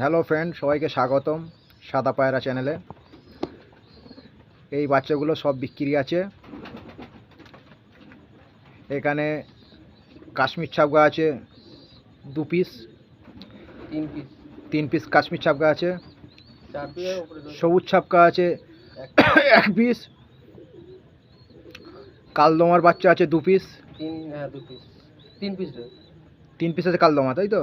Hello friend সবাইকে স্বাগতম সাদা পায়রা চ্যানেলে। এই বাচ্চাগুলো সব বিক্রি আছে। এখানে কাশ্মীর ছাপগা আছে দু পিস তিন পিস তিন পিস কাশ্মীর ছাপগা আছে। সবুজ ছাপকা আছে এক এক পিস কালদমার বাচ্চা আছে দু পিস তিন হ্যাঁ দু পিস তিন পিস তিন পিস আছে কালদমা তাই তো?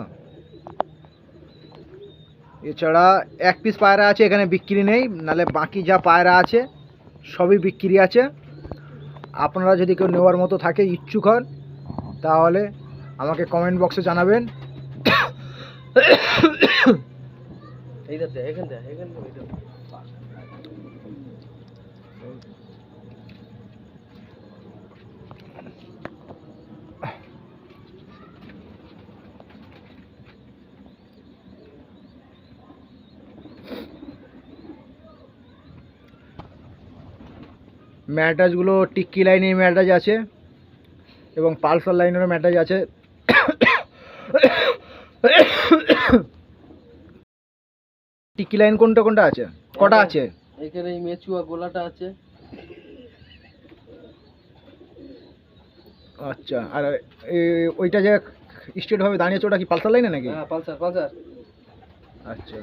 এছাড়া এক পিস পায়রা আছে, এখানে বিক্রি নেই, নালে বাকি যা পায়রা আছে, সবই বিক্রি আছে। আপনারা যদি কেউ নেওয়ার মতো থাকে, ইচ্ছুক হন, তাহলে আমাকে কমেন্ট বক্সে জানাবেন। এইটা এখান দে ম্যাটাজগুলো টিক্কি লাইনের ম্যাটাজ আছে এবং পালসার লাইনেরও ম্যাটাজ আছে। টিক্কি লাইন কোনটা কোনটা আছে? কটা আছে? এখানে এই মেচুয়া গোলাটা আছে। আচ্ছা আর ওইটা যে স্টেট ভাবে দাঁড়িয়েছে ওটা কি পালসার লাইনে নাকি? হ্যাঁ পালসার পালসার। আচ্ছা।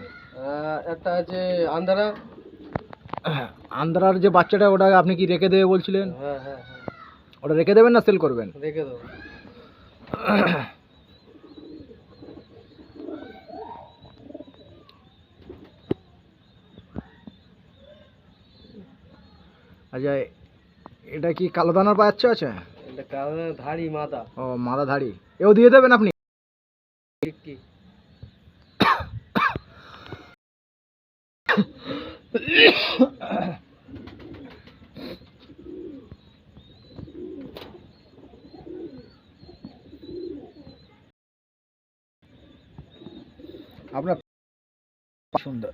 একটা আছে আন্ধারা। আন্ধ্রার যে বাচ্চাটা ওটা আপনি কি রেখে দেবে বলছিলেন? হ্যাঁ হ্যাঁ হ্যাঁ। ওটা রেখে দেবেন না সেল করবেন? রেখে দেবো। আচ্ছা এটা কি কালো দানার বাচ্চা আছে? এটা কালো ধাড়ি মাথা ও মাদাধারী এও দিয়ে দেবেন আপনি? কি? আপনার সুন্দর।